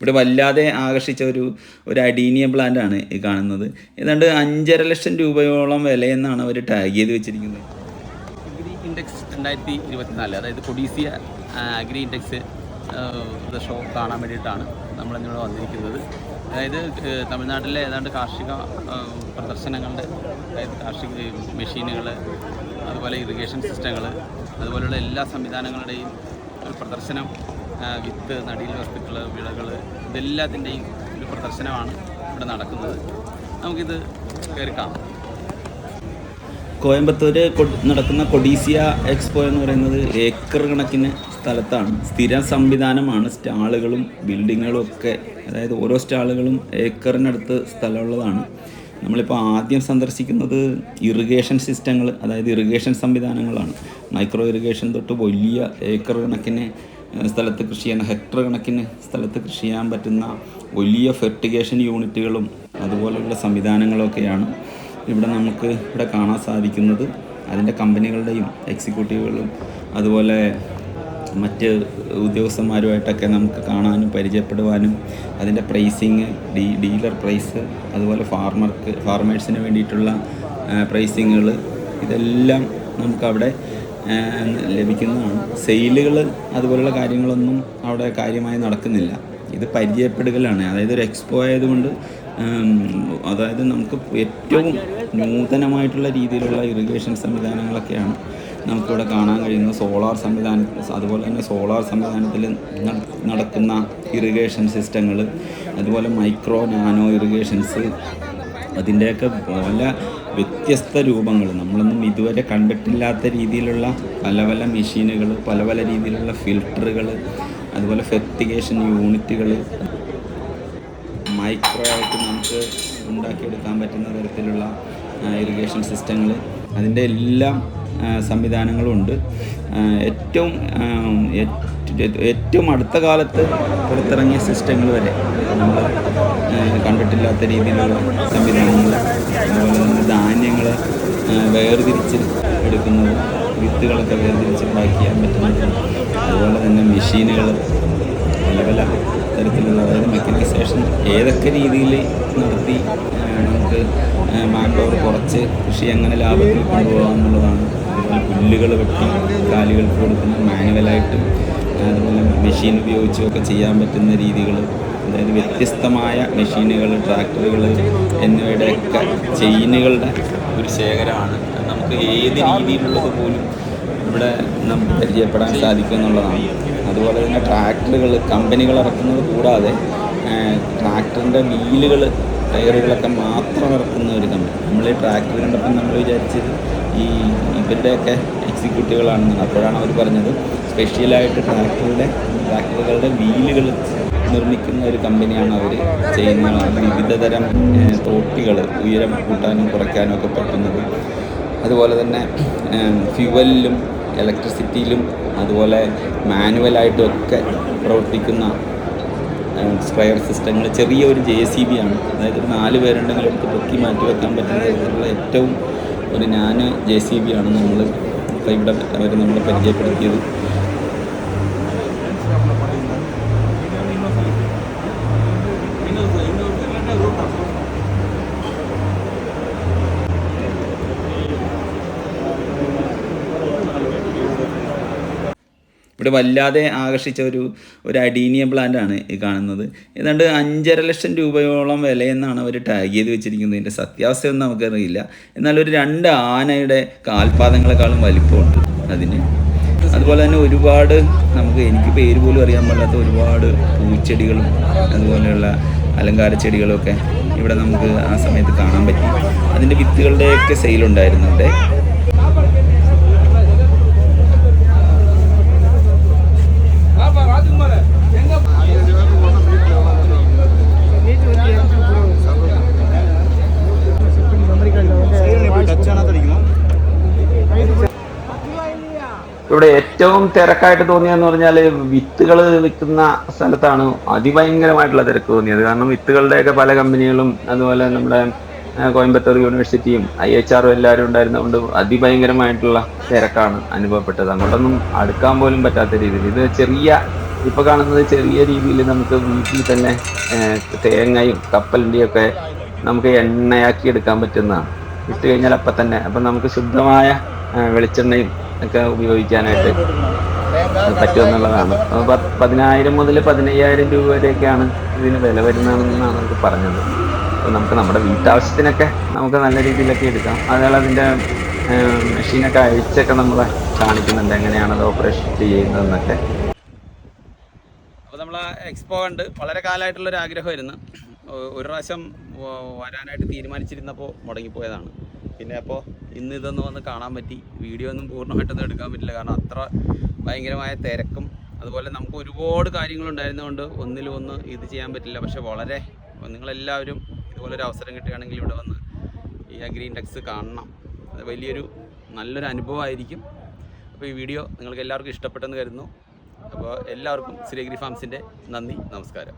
ഇവിടെ വല്ലാതെ ആകർഷിച്ച ഒരു ഒരു അഡീനിയം പ്ലാന്റ് ആണ് ഈ കാണുന്നത്. ഏതാണ്ട് അഞ്ചര ലക്ഷം രൂപയോളം വിലയെന്നാണ് അവർ ടാഗ് ചെയ്ത് വെച്ചിരിക്കുന്നത്. അഗ്രി ഇൻഡെക്സ് രണ്ടായിരത്തി ഇരുപത്തിനാല് അതായത് കൊഡീസിയ അഗ്രി ഇൻഡെക്സ് ഷോ കാണാൻ വേണ്ടിയിട്ടാണ് നമ്മളിന്നിവിടെ വന്നിരിക്കുന്നത്. അതായത് തമിഴ്നാട്ടിലെ ഏതാണ്ട് കാർഷിക പ്രദർശനങ്ങളുടെ അതായത് കാർഷിക മെഷീനുകൾ അതുപോലെ ഇറിഗേഷൻ സിസ്റ്റങ്ങൾ അതുപോലെയുള്ള എല്ലാ സംവിധാനങ്ങളുടെയും ഒരു പ്രദർശനം വിത്ത് നടീൽ വസ്തുക്കൾ വിളകൾ ഇതെല്ലാത്തിന്റെയും ഒരു പ്രദർശനമാണ് ഇവിടെ നടക്കുന്നത്. നമുക്കിത് കയറി കാണാം. കോയമ്പത്തൂര് നടക്കുന്ന കൊഡീസിയ എക്സ്പോ എന്ന് പറയുന്നത് ഏക്കർ കണക്കിന് സ്ഥലത്താണ്. സ്ഥിര സംവിധാനമാണ് സ്റ്റാളുകളും ബിൽഡിങ്ങുകളും ഒക്കെ. അതായത് ഓരോ സ്റ്റാളുകളും ഏക്കറിനടുത്ത് സ്ഥലമുള്ളതാണ്. നമ്മളിപ്പോൾ ആദ്യം സന്ദർശിക്കുന്നത് ഇറിഗേഷൻ സിസ്റ്റങ്ങൾ അതായത് ഇറിഗേഷൻ സംവിധാനങ്ങളാണ്. മൈക്രോ ഇറിഗേഷൻ തൊട്ട് വലിയ ഏക്കർ കണക്കിന് സ്ഥലത്ത് കൃഷി ചെയ്യുന്ന ഹെക്ടർ കണക്കിന് സ്ഥലത്ത് കൃഷി ചെയ്യാൻ പറ്റുന്ന വലിയ ഫെർട്ടിഗേഷൻ യൂണിറ്റുകളും അതുപോലെയുള്ള സംവിധാനങ്ങളൊക്കെയാണ് ഇവിടെ നമുക്ക് ഇവിടെ കാണാൻ സാധിക്കുന്നത്. അതിന്റെ കമ്പനികളുടെയും എക്സിക്യൂട്ടീവുകളും അതുപോലെ മറ്റ് ഉദ്യോഗസ്ഥന്മാരുമായിട്ടൊക്കെ നമുക്ക് കാണാനും പരിചയപ്പെടുവാനും അതിന്റെ പ്രൈസിങ് ഡീ ഡീലർ പ്രൈസ് അതുപോലെ ഫാർമർക്ക് ഫാർമേഴ്സിന് വേണ്ടിയിട്ടുള്ള പ്രൈസിങ്ങുകൾ ഇതെല്ലാം നമുക്കവിടെ ലഭിക്കുന്നതാണ്. സെയിലുകൾ അതുപോലുള്ള കാര്യങ്ങളൊന്നും അവിടെ കാര്യമായി നടക്കുന്നില്ല. ഇത് പരിചയപ്പെടുകയാണ് അതായത് ഒരു എക്സ്പോ ആയതുകൊണ്ട് അതായത് നമുക്ക് ഏറ്റവും നൂതനമായിട്ടുള്ള രീതിയിലുള്ള ഇറിഗേഷൻ സംവിധാനങ്ങളൊക്കെയാണ് നമുക്കിവിടെ കാണാൻ കഴിയുന്നത്. സോളാർ സംവിധാന അതുപോലെ തന്നെ സോളാർ സംവിധാനത്തിൽ നട- നടക്കുന്ന ഇറിഗേഷൻ സിസ്റ്റങ്ങൾ അതുപോലെ മൈക്രോ നാനോ ഇറിഗേഷൻസ് അതിന്റെയൊക്കെ പല വ്യത്യസ്ത രൂപങ്ങൾ. നമ്മളൊന്നും ഇതുവരെ കണ്ടിട്ടില്ലാത്ത രീതിയിലുള്ള പല പല മെഷീനുകൾ പല പല രീതിയിലുള്ള ഫിൽട്ടറുകൾ അതുപോലെ ഫെർട്ടിഗേഷൻ യൂണിറ്റുകൾ മൈക്രോ ആയിട്ട് നമുക്ക് ഉണ്ടാക്കിയെടുക്കാൻ പറ്റുന്ന തരത്തിലുള്ള ഇറിഗേഷൻ സിസ്റ്റങ്ങൾ അതിന്റെ എല്ലാം സംവിധാനങ്ങളും ഉണ്ട് ഏറ്റവും ഏറ്റവും അടുത്ത കാലത്ത് പുറത്തിറങ്ങിയ സിസ്റ്റങ്ങൾ വരെ നമ്മൾ കണ്ടിട്ടില്ലാത്ത രീതിയിലുള്ള സംവിധാനങ്ങൾ അതുപോലെ തന്നെ ധാന്യങ്ങൾ വേർതിരിച്ച് എടുക്കുന്നത് വിത്തുകളൊക്കെ വേർതിരിച്ച് പാക്ക് ചെയ്യാൻ പറ്റുന്നത് അതുപോലെ തന്നെ മെഷീനുകൾ പല പല തരത്തിലുള്ള അതായത് മെക്കനൈസേഷൻ ഏതൊക്കെ രീതിയിൽ നടത്തി നമുക്ക് മാൻ പവർ കുറച്ച് കൃഷി എങ്ങനെ ലാഭത്തിൽ കൊണ്ടുപോകാം എന്നുള്ളതാണ് പുല്ലുകൾ വെട്ടി കാലുകൾക്ക് കൊടുക്കുന്ന മാനുവലായിട്ടും അതുപോലെ മെഷീൻ ഉപയോഗിച്ചൊക്കെ ചെയ്യാൻ പറ്റുന്ന രീതികൾ അതായത് വ്യത്യസ്തമായ മെഷീനുകൾ ട്രാക്ടറുകൾ എന്നിവയുടെയൊക്കെ ചെയിനുകളുടെ ഒരു ശേഖരമാണ്. നമുക്ക് ഏത് രീതിയിലുള്ളത് പോലും ഇവിടെ നമുക്ക് പരിചയപ്പെടാൻ സാധിക്കും എന്നുള്ളതാണ്. അതുപോലെ തന്നെ ട്രാക്ടറുകൾ കമ്പനികൾ ഇറക്കുന്നത് കൂടാതെ ട്രാക്ടറിന്റെ വീലുകൾ ടയറുകളൊക്കെ മാത്രം ഇറക്കുന്ന ഒരു കമ്പനി നമ്മൾ ഈ ട്രാക്ടർ കണ്ടപ്പോൾ നമ്മൾ വിചാരിച്ചത് ഈ ഇവരുടെയൊക്കെ എക്സിക്യൂട്ടീവുകളാണെന്ന് അപ്പോഴാണ് അവർ പറഞ്ഞത്. സ്പെഷ്യലായിട്ട് ട്രാക്ടറുടെ ട്രാക്ടറുകളുടെ വീലുകൾ നിർമ്മിക്കുന്ന ഒരു കമ്പനിയാണ് അവർ ചെയ്യുന്നത്. വിവിധ തരം തോട്ടികൾ ഉയരം കൂട്ടാനും കുറയ്ക്കാനും ഒക്കെ പറ്റുന്നത്. അതുപോലെ തന്നെ ഫ്യുവലിലും ഇലക്ട്രിസിറ്റിയിലും അതുപോലെ മാനുവലായിട്ടും ഒക്കെ പ്രവർത്തിക്കുന്ന സ്ക്വയർ സിസ്റ്റങ്ങൾ ചെറിയ ഒരു ജെ സി ബി ആണ്. അതായത് നാല് പേരുണ്ടെങ്കിൽ എടുത്ത് പൊക്കി മാറ്റി വെക്കാൻ പറ്റുന്ന ഏറ്റവും ഒരു ഞാൻ ജെ സി ബി ആണ് നമ്മൾ ഇവിടെ അവർ നമ്മളെ പരിചയപ്പെടുത്തിയത്. ഇവിടെ വല്ലാതെ ആകർഷിച്ച ഒരു ഒരു അഡീനിയം പ്ലാന്റ് ആണ് ഈ കാണുന്നത്. ഏതാണ്ട് അഞ്ചര ലക്ഷം രൂപയോളം വിലയെന്നാണ് അവർ ടാഗ് ചെയ്ത് വെച്ചിരിക്കുന്നത്. ഇതിന്റെ സത്യാവസ്ഥയൊന്നും നമുക്കറിയില്ല. എന്നാൽ ഒരു രണ്ട് ആനയുടെ കാൽപാദങ്ങളെക്കാളും വലിപ്പമുണ്ട് അതിന്. അതുപോലെ തന്നെ ഒരുപാട് നമുക്ക് എനിക്ക് പേര് പോലും അറിയാൻ പാടില്ലാത്ത ഒരുപാട് പൂച്ചെടികളും അതുപോലെയുള്ള അലങ്കാര ചെടികളൊക്കെ ഇവിടെ നമുക്ക് ആ സമയത്ത് കാണാൻ പറ്റി. അതിന്റെ വിത്തുകളുടെയൊക്കെ സെയിലുണ്ടായിരുന്നു ഇവിടെ ഇവിടെ ഏറ്റവും തിരക്കായിട്ട് തോന്നിയെന്ന് പറഞ്ഞാൽ വിത്തുകൾ വിൽക്കുന്ന സ്ഥലത്താണ് അതിഭയങ്കരമായിട്ടുള്ള തിരക്ക് തോന്നിയത്. കാരണം വിത്തുകളുടെയൊക്കെ പല കമ്പനികളും അതുപോലെ നമ്മുടെ കോയമ്പത്തൂർ യൂണിവേഴ്സിറ്റിയും ഐ എച്ച് ആറും എല്ലാവരും ഉണ്ടായിരുന്നതുകൊണ്ട് അതിഭയങ്കരമായിട്ടുള്ള തിരക്കാണ് അനുഭവപ്പെട്ടത്. അങ്ങോട്ടൊന്നും അടുക്കാൻ പോലും പറ്റാത്ത രീതിയിൽ. ഇത് ചെറിയ ഇപ്പോൾ കാണുന്നത് ചെറിയ രീതിയിൽ നമുക്ക് വീട്ടിൽ തന്നെ തേങ്ങയും കപ്പലിന്റെയും ഒക്കെ നമുക്ക് എണ്ണയാക്കി എടുക്കാൻ പറ്റുന്നതാണ്. ഇട്ട് കഴിഞ്ഞാൽ അപ്പം തന്നെ അപ്പം നമുക്ക് ശുദ്ധമായ വെളിച്ചെണ്ണയും ഒക്കെ ഉപയോഗിക്കാനായിട്ട് പറ്റുമെന്നുള്ളതാണ്. പതിനായിരം മുതൽ പതിനയ്യായിരം രൂപ വരെയൊക്കെയാണ് ഇതിന് വില വരുന്നതെന്നാണ് നമുക്ക് പറഞ്ഞത്. അപ്പോൾ നമുക്ക് നമ്മുടെ വീട്ടാവശ്യത്തിനൊക്കെ നമുക്ക് നല്ല രീതിയിലൊക്കെ എടുക്കാം. അതുപോലെ അതിന്റെ മെഷീനൊക്കെ അഴിച്ചൊക്കെ നമ്മൾ കാണിക്കുന്നുണ്ട്. എങ്ങനെയാണ് അത് ഓപ്പറേഷൻ ചെയ്യുന്നതെന്നൊക്കെ. അപ്പോൾ നമ്മൾ എക്സ്പോ കണ്ട് വളരെ കാലമായിട്ടുള്ളൊരു ആഗ്രഹമായിരുന്നു ഒരു പ്രാവശ്യം വരാനായിട്ട് തീരുമാനിച്ചിരുന്നപ്പോൾ മുടങ്ങിപ്പോയതാണ്. പിന്നെ അപ്പോൾ ഇന്ന് ഇതൊന്ന് വന്ന് കാണാൻ പറ്റി. വീഡിയോ ഒന്നും പൂർണമായിട്ടൊന്നും എടുക്കാൻ പറ്റില്ല. കാരണം അത്ര ഭയങ്കരമായ തിരക്കും. അതുപോലെ നമുക്ക് ഒരുപാട് കാര്യങ്ങളുണ്ടായിരുന്നതുകൊണ്ട് ഒന്നിലും ഒന്ന് ഇത് ചെയ്യാൻ പറ്റില്ല. പക്ഷേ വളരെ നിങ്ങളെല്ലാവരും ഇതുപോലൊരു അവസരം കിട്ടുകയാണെങ്കിൽ ഇവിടെ വന്ന് ഈ അഗ്രി ടെക്സ് കാണണം. അത് വലിയൊരു നല്ലൊരു അനുഭവമായിരിക്കും. അപ്പോൾ ഈ വീഡിയോ നിങ്ങൾക്ക് എല്ലാവർക്കും ഇഷ്ടപ്പെട്ടെന്ന് കരുതുന്നു. അപ്പോൾ എല്ലാവർക്കും ശ്രീ ഫാംസിന്റെ നന്ദി നമസ്കാരം.